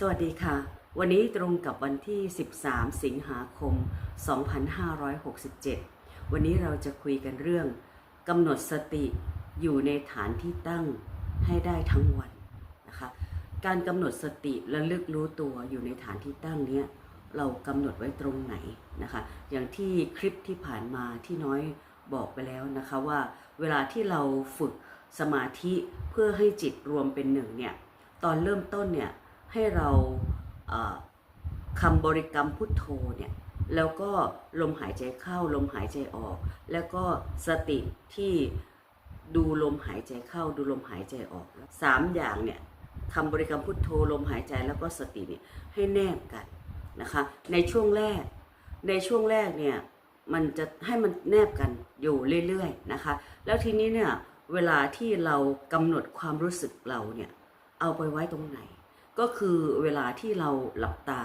สวัสดีค่ะ วันนี้ตรงกับวันที่ 13 สิงหาคม 2567 วันนี้เราจะคุยกันเรื่องกำหนดสติอยู่ในฐานที่ตั้งให้ได้ทั้งวันนะคะ การกำหนดสติระลึกรู้ตัวอยู่ในฐานที่ตั้งเนี้ยเรากำหนดไว้ตรงไหนนะคะ อย่างที่คลิปที่ผ่านมาที่น้อยบอกไปแล้วนะคะว่าเวลาที่เราฝึกสมาธิเพื่อให้จิตรวมเป็นหนึ่งเนี่ยตอนเริ่มต้นเนี่ย ให้เราคำบริกรรมพุทโธเนี่ยแล้วก็ลมหายใจเข้าลมหายใจออก แล้วก็สติที่ดูลมหายใจเข้าดูลมหายใจออกสามอย่างเนี่ยคำบริกรรมพุทโธลมหายใจแล้วก็สติเนี่ยให้แนบกันนะคะในช่วงแรกในช่วงแรกเนี่ยมันจะให้มันแนบกันอยู่เรื่อยๆนะคะแล้วทีนี้เนี่ยเวลาที่เรากำหนดความรู้สึกเราเนี่ยเอาไปไว้ตรงไหน ก็คือเวลาที่เราหลับตา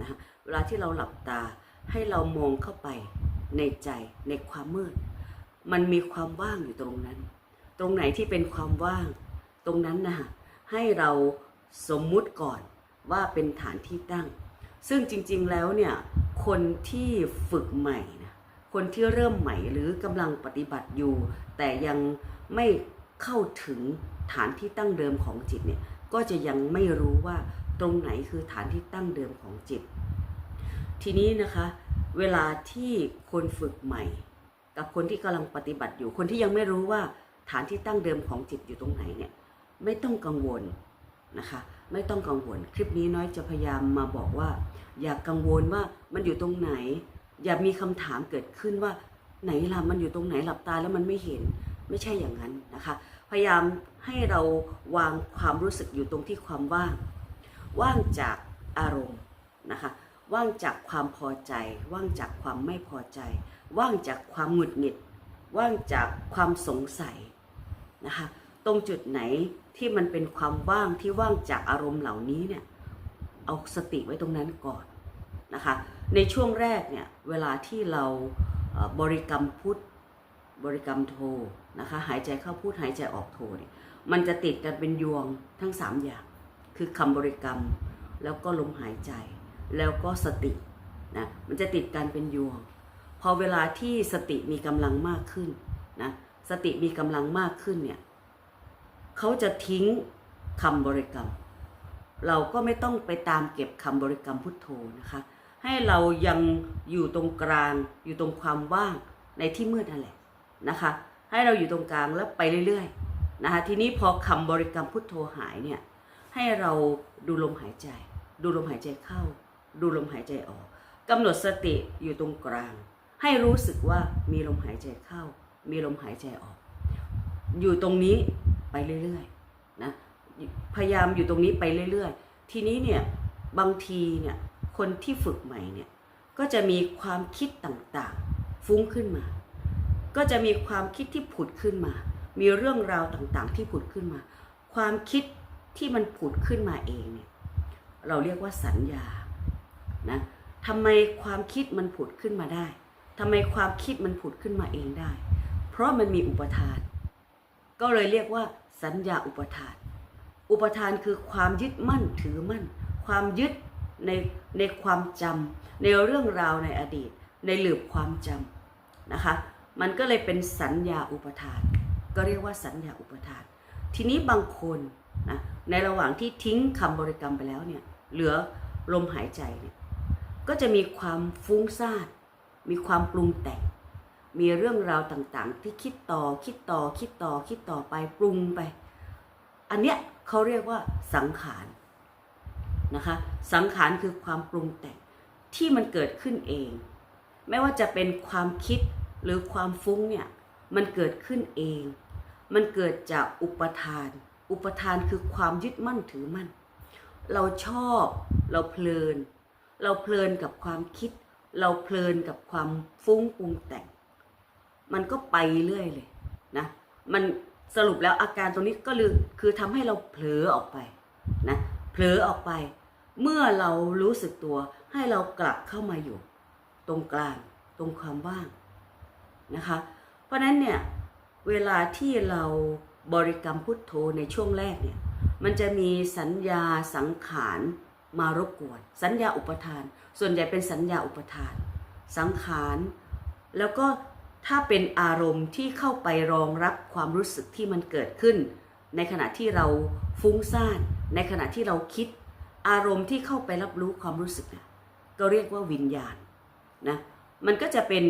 นะคะเวลาที่เราหลับตาให้เรามองเข้าไปในใจในความมืด มันมีความว่างอยู่ตรงนั้น ตรงไหนที่เป็นความว่าง ตรงนั้นนะให้เราสมมุติก่อนว่าเป็นฐานที่ตั้ง ซึ่งจริงๆแล้วเนี่ยคนที่ฝึกใหม่นะคนที่เริ่มใหม่หรือกำลังปฏิบัติอยู่ แต่ยังไม่เข้าถึงฐานที่ตั้งเดิมของจิตเนี่ย ก็จะยังไม่รู้ว่าตรงไหนคือฐานที่ตั้งเดิมของจิต ทีนี้นะคะ เวลาที่คนฝึกใหม่ กับคนที่กำลังปฏิบัติอยู่ คนที่ยังไม่รู้ว่าฐานที่ตั้งเดิมของจิตอยู่ตรงไหนเนี่ยไม่ต้องกังวลนะคะ ไม่ต้องกังวล คลิปนี้น้อยจะพยายามมาบอกว่า อย่ากังวลว่ามันอยู่ตรงไหน อย่ามีคำถามเกิดขึ้นว่าไหนล่ะมันอยู่ตรงไหนหลับตาแล้วมันไม่เห็นไม่ใช่อย่างนั้นนะคะ พยายามให้เราวางความรู้สึกอยู่ตรงที่ความว่าง ว่างจากอารมณ์นะคะ ว่างจากความพอใจ ว่างจากความไม่พอใจ ว่างจากความหงุดหงิด ว่างจากความสงสัยนะคะ ตรงจุดไหนที่มันเป็นความว่างที่ว่างจากอารมณ์เหล่านี้เนี่ย เอาสติไว้ตรงนั้นก่อนนะคะ ในช่วงแรกเนี่ย เวลาที่เราบริกรรมพุทธ บริกรรมโท นะคะ หายใจเข้าพุทหายใจออกโทเนี่ยมันจะติดกันเป็นยวงทั้ง 3 อย่าง คือคำบริกรรม แล้วก็ลมหายใจ แล้วก็สตินะมันจะติดกันเป็นยวง พอเวลาที่สติมีกำลังมากขึ้นนะสติมีกำลังมากขึ้นเนี่ยเขาจะทิ้งคำบริกรรม เราก็ไม่ต้องไปตามเก็บคำบริกรรมพุทโธนะคะ ให้เรายังอยู่ตรงกลางอยู่ตรงความว่างในที่มืดนั่นแหละนะคะ ให้เราอยู่ตรงกลางแล้วไปเรื่อยๆนะคะทีนี้พอคำบริกรรมพุทโธหายเนี่ยให้เราดูลมหายใจ ดูลมหายใจเข้า ดูลมหายใจออกกำหนดสติอยู่ตรงกลาง ให้รู้สึกว่ามีลมหายใจเข้า มีลมหายใจออก อยู่ตรงนี้ไปเรื่อยๆนะพยายามอยู่ตรงนี้ไปเรื่อยๆ ทีนี้เนี่ยบางทีเนี่ยคนที่ฝึกใหม่เนี่ยก็จะมีความคิดต่างๆ ฟุ้งขึ้นมา ก็จะมีความคิดที่ผุดขึ้นมา มีเรื่องราวต่างๆ ที่ผุดขึ้นมา ความคิดที่มันผุดขึ้นมาเองเนี่ยเราเรียกว่าสัญญานะทำไมความคิดมันผุดขึ้นมาได้ทำไมความคิดมันผุดขึ้นมาเองได้ เพราะมันมีอุปทาน ก็เลยเรียกว่า สัญญาอุปทาน อุปทานคือความยึดมั่นถือมั่น ความยึดในในความจำในเรื่องราวในอดีต ในหลืบความจำนะคะ มันก็เลยเป็นสัญญาอุปทาน ก็เรียกว่าสัญญาอุปทาน ทีนี้บางคนนะในระหว่างที่ทิ้งคำบริกรรมไปแล้วเนี่ยเหลือลมหายใจเนี่ยก็จะมีความฟุ้งซ่านมีความปรุงแต่ง มีเรื่องราวต่างๆ ที่คิดต่อคิดต่อคิดต่อคิดต่อไปปรุงไป อันเนี้ยเขาเรียกว่าสังขารนะคะสังขารคือความปรุงแต่งที่มันเกิดขึ้นเอง ไม่ว่าจะเป็นความคิด หรือความฟุ้งเนี่ยมันเกิดขึ้นเอง มันเกิดจากอุปทาน อุปทานคือความยึดมั่นถือมั่น เราชอบ เราเพลิน เราเพลินกับความคิด เราเพลินกับความฟุ้งปรุงแต่ง มันก็ไปเรื่อยเลยนะ มันสรุปแล้วอาการตรงนี้ก็คือคือทำให้เราเผลอออกไปนะ เผลอออกไป เมื่อเรารู้สึกตัวให้เรากลับเข้ามาอยู่ ตรงกลาง ตรงความว่าง นะคะ เพราะฉะนั้นเนี่ยเวลาที่เราบริกรรมพุทโธในช่วงแรกเนี่ยมันจะมีสัญญาสังขารมารบกวน สัญญาอุปทาน ส่วนใหญ่เป็นสัญญาอุปทาน สังขารแล้วก็ถ้าเป็นอารมณ์ที่เข้าไปรองรับความรู้สึกที่มันเกิดขึ้น ในขณะที่เราฟุ้งซ่าน ในขณะที่เราคิด อารมณ์ที่เข้าไปรับรู้ความรู้สึกเนี่ยก็เรียกว่าวิญญาณนะมันก็จะเป็น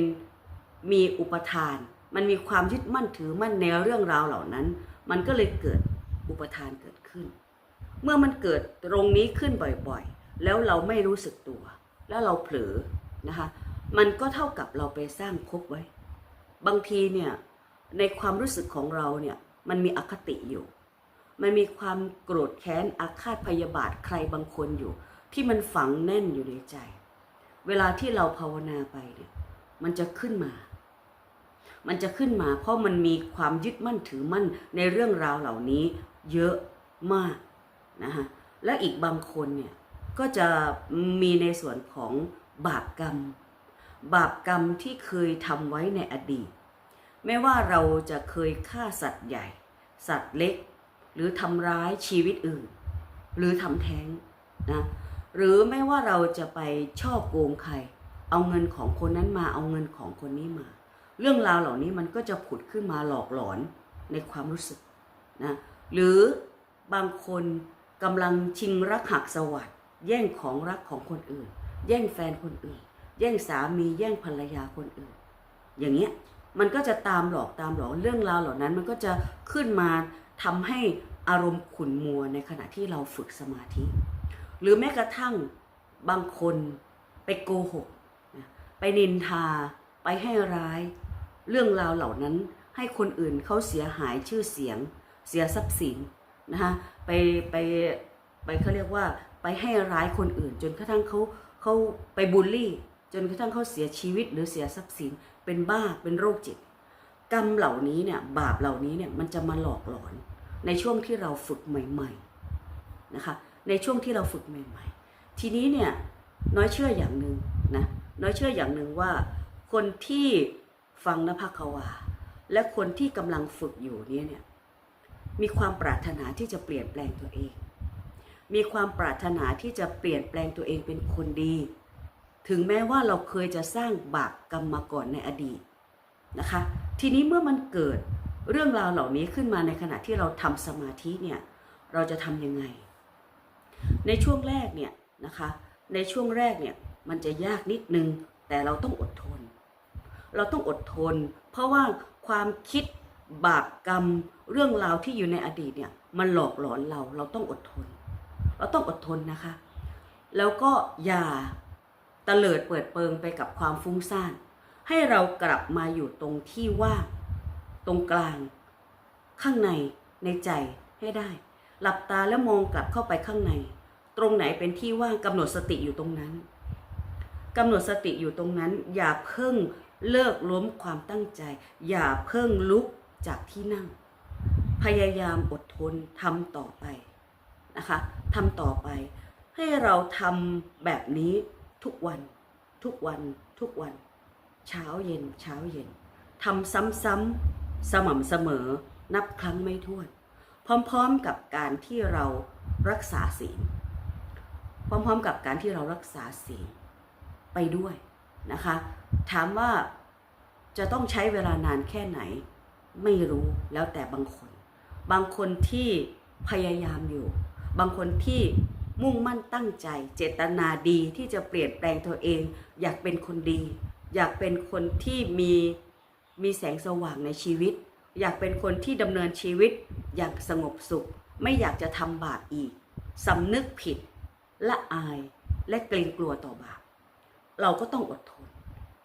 มีอุปทาน มันมีความยึดมั่นถือมั่นในเรื่องราวเหล่านั้น มันก็เลยเกิดอุปทานเกิดขึ้น เมื่อมันเกิดตรงนี้ขึ้นบ่อยๆ แล้วเราไม่รู้สึกตัว แล้วเราเผลอนะคะ มันก็เท่ากับเราไปสร้างภพไว้ บางทีเนี่ยในความรู้สึกของเราเนี่ยมันมีอคติอยู่ มันมีความโกรธแค้นอาฆาตพยาบาทใครบางคนอยู่ ที่มันฝังแน่นอยู่ในใจ เวลาที่เราภาวนาไปเนี่ยมันจะขึ้นมา มันจะขึ้นมา เพราะมันมีความยึดมั่นถือมั่นในเรื่องราวเหล่านี้เยอะมากนะคะและอีกบางคนเนี่ยก็จะมีในส่วนของบาปกรรม บาปกรรมที่เคยทำไว้ในอดีต ไม่ว่าเราจะเคยฆ่าสัตว์ใหญ่ สัตว์เล็ก หรือทำร้ายชีวิตอื่น หรือทำแท้งนะหรือไม่ว่าเราจะไปช่อโกงใคร เอาเงินของคนนั้นมาเอาเงินของคนนี้มา เรื่องราวเหล่านี้มันก็จะผุดขึ้นมาหลอกหลอนในความรู้สึกนะหรือบางคนกำลังชิงรักหักสวัสดแย่งของรักของคนอื่น แย่งแฟนคนอื่น แย่งสามีแย่งภรรยาคนอื่น อย่างเงี้ยมันก็จะตามหลอกตามหลอกเรื่องราวเหล่านั้น มันก็จะขึ้นมาทำให้อารมณ์ขุ่นมัวในขณะที่เราฝึกสมาธิ หรือแม้กระทั่งบางคนไปโกหก ไปนินทา ไปให้ร้าย เรื่องราวเหล่านั้นให้คนอื่นเขาเสียหายชื่อเสียง เสียทรัพย์สินนะคะไปไปไปเขาเรียกว่าไปให้ร้ายคนอื่น จนกระทั่งเขาเขาไปบูลลี่ จนกระทั่งเขาเสียชีวิตหรือเสียทรัพย์สิน เป็นบ้าเป็นโรคจิต กรรมเหล่านี้เนี่ยบาปเหล่านี้เนี่ยมันจะมาหลอกหลอน ในช่วงที่เราฝึกใหม่ๆนะคะในช่วงที่เราฝึกใหม่ ๆ ทีนี้เนี่ยน้อยเชื่ออย่างหนึ่งนะน้อยเชื่ออย่างหนึ่งว่าคนที่ ฟังนภควา และคนที่กำลังฝึกอยู่นี่ยเนี่ยมีความปรารถนาที่จะเปลี่ยนแปลงตัวเอง มีความปรารถนาที่จะเปลี่ยนแปลงตัวเองเป็นคนดี ถึงแม้ว่าเราเคยจะสร้างบาปกรรมมาก่อนในอดีตนะคะ ทีนี้เมื่อมันเกิดเรื่องราวเหล่านี้ขึ้นมาในขณะที่เราทำสมาธิเนี่ยเราจะทำยังไง ในช่วงแรกเนี่ยนะคะ ในช่วงแรกเนี่ยมันจะยากนิดนึงแต่เราต้องอดทน เราต้องอดทน เพราะว่าความคิดบาปกรรมเรื่องราวที่อยู่ในอดีตเนี่ยมันหลอกหลอนเราเราต้องอดทน เราต้องอดทนนะคะ แล้วก็อย่าตะเลิดเปิดเปิงไปกับความฟุ้งซ่าน ให้เรากลับมาอยู่ตรงที่ว่างตรงกลาง ข้างในในใจให้ได้ หลับตาแล้วมองกลับเข้าไปข้างใน ตรงไหนเป็นที่ว่างกำหนดสติอยู่ตรงนั้นกำหนดสติอยู่ตรงนั้น อย่าเพิ่ง เลิกล้มความตั้งใจ อย่าเพิ่งลุกจากที่นั่ง พยายามอดทนทำต่อไปนะคะทำต่อไป ให้เราทำแบบนี้ทุกวัน ทุกวัน ทุกวัน เช้าเย็น เช้าเย็นทำซ้ำๆสม่ำเสมอ นับครั้งไม่ถ้วน พร้อมๆกับการที่เรารักษาศีลพร้อมๆกับการที่เรารักษาศีลไปด้วย นะคะ ถามว่าจะต้องใช้เวลานานแค่ไหน ไม่รู้แล้วแต่บางคน บางคนที่พยายามอยู่ บางคนที่มุ่งมั่นตั้งใจ เจตนาดีที่จะเปลี่ยนแปลงตัวเอง อยากเป็นคนดี อยากเป็นคนที่มีมีแสงสว่างในชีวิต อยากเป็นคนที่ดำเนินชีวิตอย่างสงบสุข ไม่อยากจะทำบาปอีกสำนึกผิดละอายและเกรงกลัวต่อบาป เราก็ต้องอดทน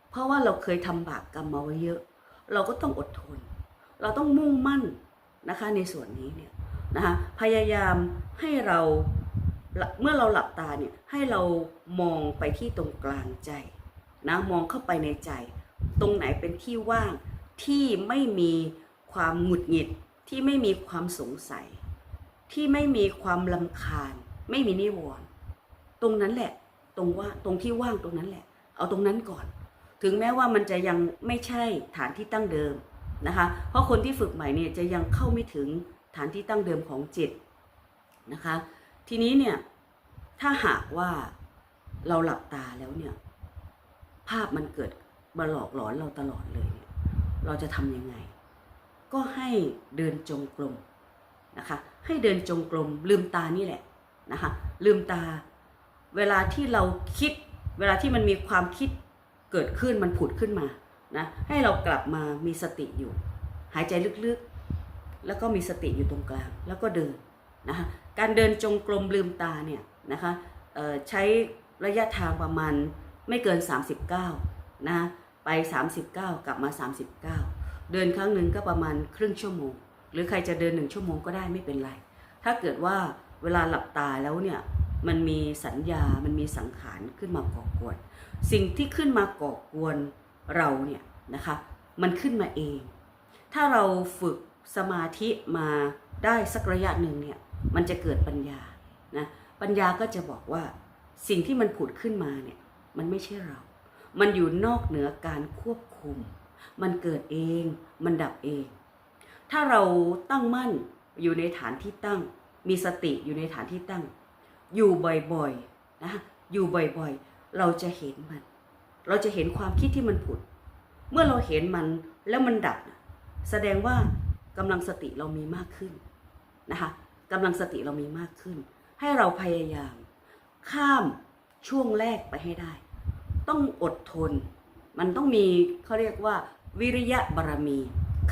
เพราะว่าเราเคยทำบาปกรรมมาไว้เยอะ เราก็ต้องอดทน เราต้องมุ่งมั่นนะคะในส่วนนี้เนี่ยนะคะพยายามให้เราเมื่อเราหลับตาเนี่ยให้เรามองไปที่ตรงกลางใจนะมองเข้าไปในใจ ตรงไหนเป็นที่ว่างที่ไม่มีความหงุดหงิดที่ไม่มีความสงสัย ที่ไม่มีความลำคาญ ไม่มีนิวรณ์ตรงนั้นแหละ ตรงว่าตรงที่ว่างตรงนั้นแหละ เอาตรงนั้นก่อน ถึงแม้ว่ามันจะยังไม่ใช่ฐานที่ตั้งเดิมนะคะ เพราะคนที่ฝึกใหม่เนี่ยจะยังเข้าไม่ถึงฐานที่ตั้งเดิมของจิตนะคะ ทีนี้เนี่ยถ้าหากว่าเราหลับตาแล้วเนี่ย ภาพมันเกิดมาหลอกหลอนเราตลอดเลยเนี่ยเราจะทำยังไง ก็ให้เดินจงกรมนะคะ ให้เดินจงกรมลืมตานี่แหละนะคะ ลืมตา เวลาที่เราคิด เวลาที่มันมีความคิดเกิดขึ้นมันผุดขึ้นมานะให้เรากลับมามีสติอยู่ หายใจลึกๆ แล้วก็มีสติอยู่ตรงกลาง แล้วก็เดินนะคะการเดินจงกรมลืมตาเนี่ยนะคะใช้ระยะทางประมาณไม่เกิน 39นะไป 39 กลับมา 39 เดินครั้งหนึ่งก็ประมาณครึ่งชั่วโมง หรือใครจะเดินหนึ่งชั่วโมงก็ได้ไม่เป็นไร ถ้าเกิดว่าเวลาหลับตาแล้วเนี่ย มันมีสัญญา มันมีสังขารขึ้นมาก่อกวน สิ่งที่ขึ้นมาก่อกวนเราเนี่ยนะคะ มันขึ้นมาเอง ถ้าเราฝึกสมาธิมาได้สักระยะหนึ่งเนี่ย มันจะเกิดปัญญา นะ ปัญญาก็จะบอกว่าสิ่งที่มันผุดขึ้นมาเนี่ย มันไม่ใช่เรา มันอยู่นอกเหนือการควบคุม มันเกิดเอง มันดับเอง ถ้าเราตั้งมั่นอยู่ในฐานที่ตั้ง มีสติอยู่ในฐานที่ตั้ง อยู่บ่อยๆนะอยู่บ่อยๆ เราจะเห็นมัน เราจะเห็นความคิดที่มันผุด เมื่อเราเห็นมันแล้วมันดับ แสดงว่ากำลังสติเรามีมากขึ้นนะคะกำลังสติเรามีมากขึ้น ให้เราพยายาม ข้ามช่วงแรกไปให้ได้ ต้องอดทน มันต้องมีเขาเรียกว่า วิริยะบารมี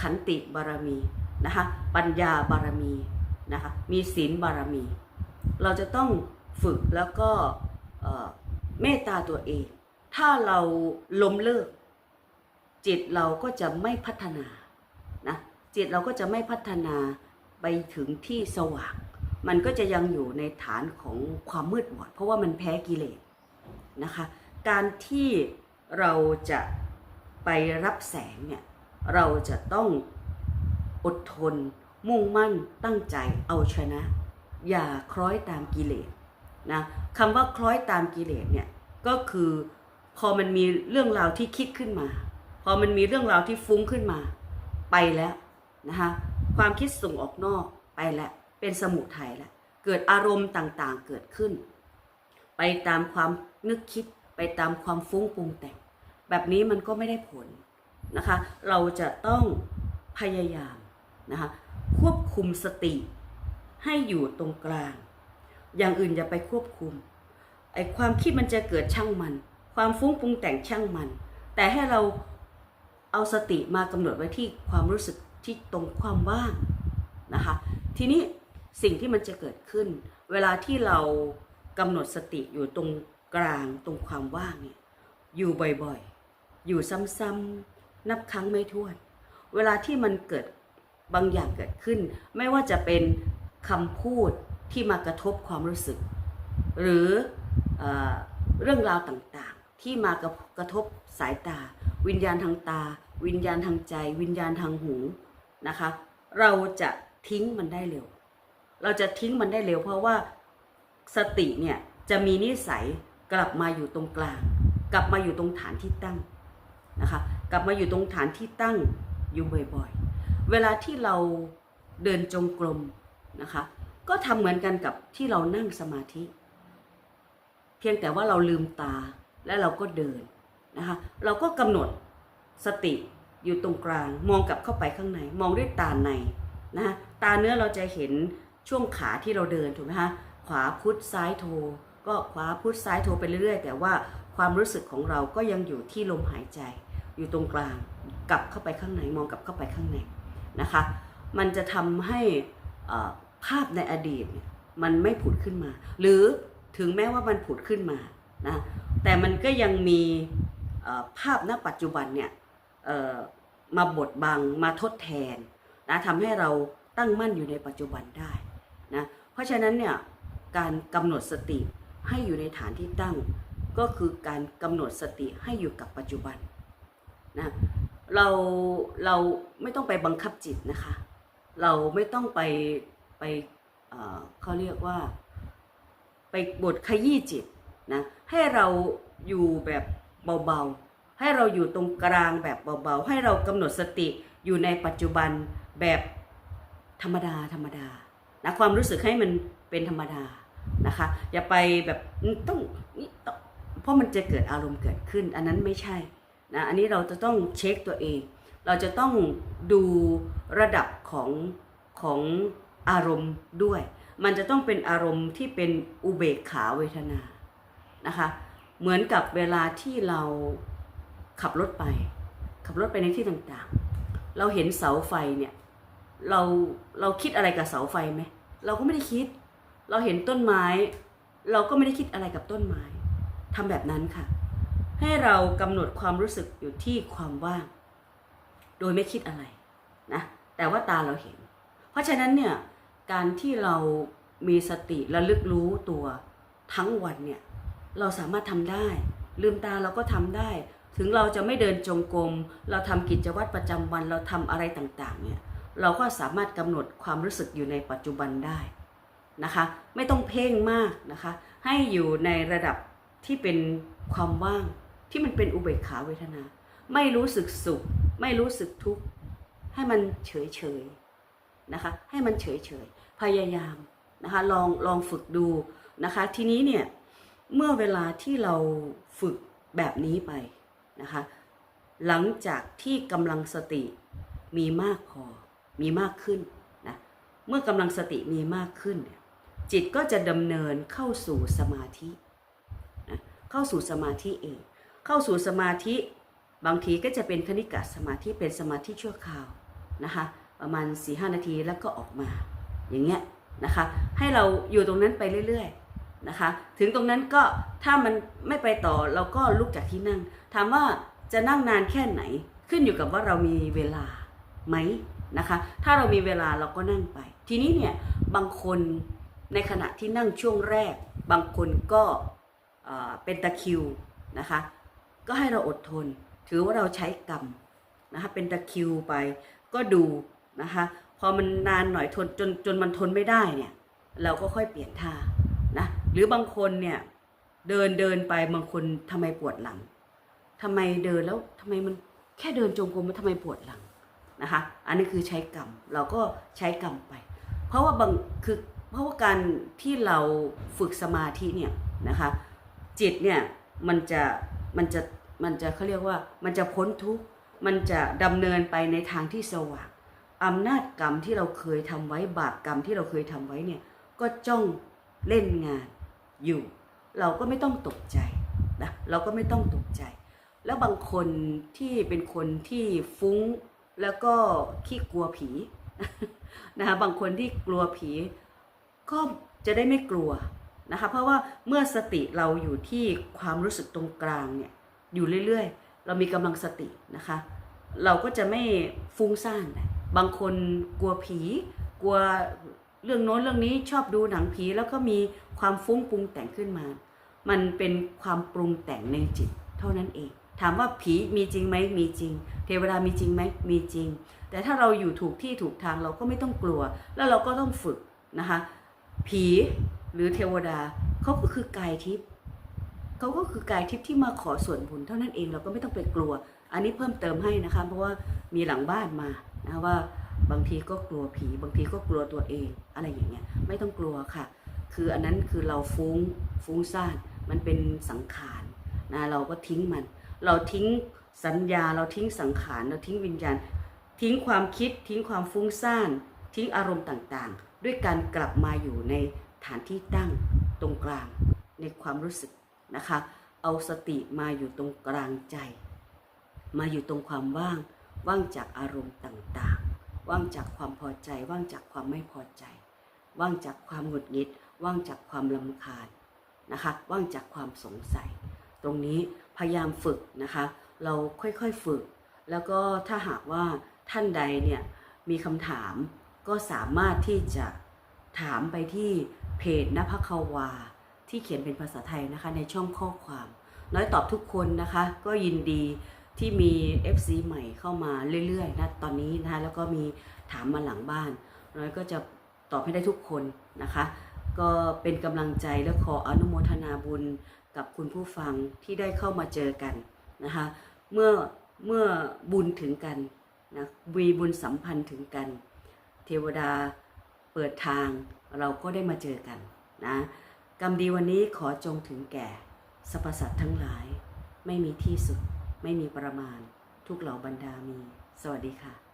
ขันติบารมีนะคะปัญญาบารมีนะคะมีศีลบารมี เราจะต้องฝึกแล้วก็เมตตาตัวเอง ถ้าเราล้มเลิก จิตเราก็จะไม่พัฒนานะจิตเราก็จะไม่พัฒนาไปถึงที่สว่าง มันก็จะยังอยู่ในฐานของความมืดบอด เพราะว่ามันแพ้กิเลสนะคะ การที่เราจะไปรับแสงเนี่ยเราจะต้องอดทนมุ่งมั่นตั้งใจเอาชนะ อย่าคล้อยตามกิเลสนะคำว่าคล้อยตามกิเลสเนี่ยก็คือพอมันมีเรื่องราวที่คิดขึ้นมา พอมันมีเรื่องราวที่ฟุ้งขึ้นมาไปแล้วนะคะความคิดส่งออกนอกไปแล้วเป็นสมุทัยแล้วเกิดอารมณ์ต่างๆเกิดขึ้น ไปตามความนึกคิดไปตามความฟุ้งปรุงแต่ง แบบนี้มันก็ไม่ได้ผลนะคะ เราจะต้องพยายามนะคะควบคุมสติ ให้อยู่ตรงกลาง อย่างอื่นอย่าไปควบคุมไอ้ความคิดมันจะเกิดช่างมัน ความฟุ้งปรุงแต่งช่างมัน แต่ให้เราเอาสติมากำหนดไว้ที่ความรู้สึกที่ตรงความว่างนะคะ ทีนี้สิ่งที่มันจะเกิดขึ้น เวลาที่เรากำหนดสติอยู่ตรงกลางตรงความว่างเนี่ยอยู่บ่อยๆ อยู่ซ้ำๆนับครั้งไม่ถ้วน เวลาที่มันเกิดบางอย่างเกิดขึ้น ไม่ว่าจะเป็น คำพูดที่มากระทบความรู้สึก หรือเอเรื่องราวต่างๆ ที่มากระกระทบสายตา วิญญาณทางตา วิญญาณทางใจ วิญญาณทางหูนะคะ เราจะทิ้งมันได้เร็ว เราจะทิ้งมันได้เร็ว เพราะว่าสติเนี่ยจะมีนิสัยกลับมาอยู่ตรงกลาง กลับมาอยู่ตรงฐานที่ตั้งนะคะกลับมาอยู่ตรงฐานที่ตั้งอยู่บ่อยๆ เวลาที่เราเดินจงกรม นะคะ ก็ทำเหมือนกันกับที่เรานั่งสมาธิ เพียงแต่ว่าเราลืมตาและเราก็เดินนะคะ เราก็กำหนดสติอยู่ตรงกลางมองกลับเข้าไปข้างใน มองด้วยตาในนะะตาเนื้อเราจะเห็นช่วงขาที่เราเดินถูกไหมคะขวาพุทธซ้ายโท ก็ขวาพุทธซ้ายโทไปเรื่อยๆ แต่ว่าความรู้สึกของเราก็ยังอยู่ที่ลมหายใจ อยู่ตรงกลางกลับเข้าไปข้างในมองกลับเข้าไปข้างในนะคะ มันจะทำให้อ่อ ภาพในอดีตมันไม่ผุดขึ้นมา หรือถึงแม้ว่ามันผุดขึ้นมานะแต่มันก็ยังมีภาพณปัจจุบันเนี่ยมาบดบังมาทดแทนนะทำให้เราตั้งมั่นอยู่ในปัจจุบันได้นะเพราะฉะนั้นเนี่ยการกำหนดสติให้อยู่ในฐานที่ตั้ง ก็คือการกำหนดสติให้อยู่กับปัจจุบันนะเราเราไม่ต้องไปบังคับจิตนะคะ เราไม่ต้องไป ไปเขาเรียกว่าไปบดขยี้จิตนะให้เราอยู่แบบเบาๆ ให้เราอยู่ตรงกลางแบบเบาๆ ให้เรากำหนดสติอยู่ในปัจจุบันแบบธรรมดาธรรมดานะความรู้สึกให้มันเป็นธรรมดานะคะอย่าไปแบบต้องนี่ต้องเพราะมันจะเกิดอารมณ์เกิดขึ้น อันนั้นไม่ใช่นะอันนี้เราจะต้องเช็คตัวเอง เราจะต้องดูระดับของของ อารมณ์ด้วย มันจะต้องเป็นอารมณ์ที่เป็นอุเบกขาเวทนานะคะ เหมือนกับเวลาที่เราขับรถไป ขับรถไปในที่ต่างๆ เราเห็นเสาไฟเนี่ยเราเราคิดอะไรกับเสาไฟไหมเราก็ไม่ได้คิด เราเห็นต้นไม้ เราก็ไม่ได้คิดอะไรกับต้นไม้ทำแบบนั้นค่ะ ให้เรากำหนดความรู้สึกอยู่ที่ความว่าง โดยไม่คิดอะไรนะแต่ว่าตาเราเห็น เพราะฉะนั้นเนี่ย การที่เรามีสติระลึกรู้ตัวทั้งวันเนี่ยเราสามารถทำได้ ลืมตาเราก็ทำได้ ถึงเราจะไม่เดินจงกรมเราทำกิจวัตรประจำวันเราทำอะไรต่างๆเนี่ยเราก็สามารถกำหนดความรู้สึกอยู่ในปัจจุบันได้นะคะ ไม่ต้องเพ่งมากนะคะ ให้อยู่ในระดับที่เป็นความว่างที่มันเป็นอุเบกขาเวทนา ไม่รู้สึกสุข ไม่รู้สึกทุกข์ให้มันเฉยๆนะคะ ให้มันเฉยๆ พยายามนะคะลองลองฝึกดูนะคะ ทีนี้เนี่ยเมื่อเวลาที่เราฝึกแบบนี้ไปนะคะหลังจากที่กำลังสติมีมากพอมีมากขึ้นนะเมื่อกำลังสติมีมากขึ้นเนี่ยจิตก็จะดำเนินเข้าสู่สมาธินะเข้าสู่สมาธิเอง เข้าสู่สมาธิบางทีก็จะเป็นคณิกะสมาธิเป็นสมาธิชั่วคราวนะคะประมาณ4ีหนาทีแล้วก็ออกมา อย่างเงี้ยนะคะ ให้เราอยู่ตรงนั้นไปเรื่อยๆนะคะ ถึงตรงนั้นก็ถ้ามันไม่ไปต่อเราก็ลุกจากที่นั่ง ถามว่าจะนั่งนานแค่ไหน ขึ้นอยู่กับว่าเรามีเวลาไหมนะคะ ถ้าเรามีเวลาเราก็นั่งไป ทีนี้เนี่ยบางคนในขณะที่นั่งช่วงแรก บางคนก็เป็นตะคิวนะคะ ก็ให้เราอดทน ถือว่าเราใช้กรรมนะคะเป็นตะคิวไปก็ดูนะคะ พอมันนานหน่อยทนจนจนมันทนไม่ได้เนี่ย เราก็ค่อยเปลี่ยนท่านะหรือบางคนเนี่ยเดินเดินไปบางคนทำไมปวดหลังทำไมเดินแล้วทำไมมันแค่เดินจงกรมมันทำไมปวดหลังนะคะอันนี้คือใช้กรรมเราก็ใช้กรรมไป เพราะว่าบางคือเพราะว่าการที่เราฝึกสมาธิเนี่ยนะคะจิตเนี่ยมันจะมันจะมันจะเขาเรียกว่ามันจะพ้นทุกข์มันจะดำเนินไปในทางที่สว่าง อำนาจกรรมที่เราเคยทำไว้บาปกรรมที่เราเคยทำไว้เนี่ยก็จ้องเล่นงานอยู่ เราก็ไม่ต้องตกใจนะเราก็ไม่ต้องตกใจ แล้วบางคนที่เป็นคนที่ฟุ้งแล้วก็ขี้กลัวผีนะคะบางคนที่กลัวผีก็จะได้ไม่กลัวนะคะเพราะว่าเมื่อสติเราอยู่ที่ความรู้สึกตรงกลางเนี่ยอยู่เรื่อยๆ เรามีกำลังสตินะคะ เราก็จะไม่ฟุ้งซ่านนะ บางคนกลัวผี กลัวเรื่องโน้นเรื่องนี้ชอบดูหนังผีแล้วก็มีความฟุ้งปรุงแต่งขึ้นมา มันเป็นความปรุงแต่งในจิต เท่านั้นเอง ถามว่าผีมีจริงไหมมีจริง เทวดามีจริงไหมมีจริง แต่ถ้าเราอยู่ถูกที่ถูกทางเราก็ไม่ต้องกลัว แล้วเราก็ต้องฝึกนะคะผีหรือเทวดาเขาก็คือกายทิพย์เขาก็คือกายทิพย์ที่มาขอส่วนบุญเท่านั้นเองเราก็ไม่ต้องไปกลัว อันนี้เพิ่มเติมให้นะคะเพราะว่ามีหลังบ้านมา นะว่าบางทีก็กลัวผี บางทีก็กลัวตัวเองอะไรอย่างเงี้ยไม่ต้องกลัวค่ะ คืออันนั้นคือเราฟุ้งฟุ้งซ่านมันเป็นสังขารนะเราก็ทิ้งมัน เราทิ้งสัญญาเราทิ้งสังขารเราทิ้งวิญญาณ ทิ้งความคิดทิ้งความฟุ้งซ่านทิ้งอารมณ์ต่างๆ ด้วยการกลับมาอยู่ในฐานที่ตั้งตรงกลางในความรู้สึกนะคะ เอาสติมาอยู่ตรงกลางใจ มาอยู่ตรงความว่าง ว่างจากอารมณ์ต่างๆ ว่างจากความพอใจ ว่างจากความไม่พอใจ ว่างจากความหงุดหงิด ว่างจากความลำคาญนะคะ ว่างจากความสงสัย ตรงนี้พยายามฝึกนะคะ เราค่อยๆฝึก แล้วก็ถ้าหากว่าท่านใดเนี่ยมีคำถามก็สามารถที่จะถามไปที่เพจนภควา ที่เขียนเป็นภาษาไทยนะคะในช่องข้อความ น้อยตอบทุกคนนะคะ ก็ยินดี ที่มี FC ใหม่เข้ามาเรื่อยๆนะตอนนี้นะคะแล้วก็มีถามมาหลังบ้านน้อยก็จะตอบให้ได้ทุกคนนะคะ ก็เป็นกำลังใจและขออนุโมทนาบุญกับคุณผู้ฟังที่ได้เข้ามาเจอกันนะคะเมื่อเมื่อบุญถึงกันนะมีบุญสัมพันธ์ถึงกัน เทวดาเปิดทางเราก็ได้มาเจอกันนะกรรมดีวันนี้ขอจงถึงแก่สรรพสัตว์ทั้งหลายไม่มีที่สุด ไม่มีประมาณ ทุกเหล่าบรรดามี สวัสดีค่ะ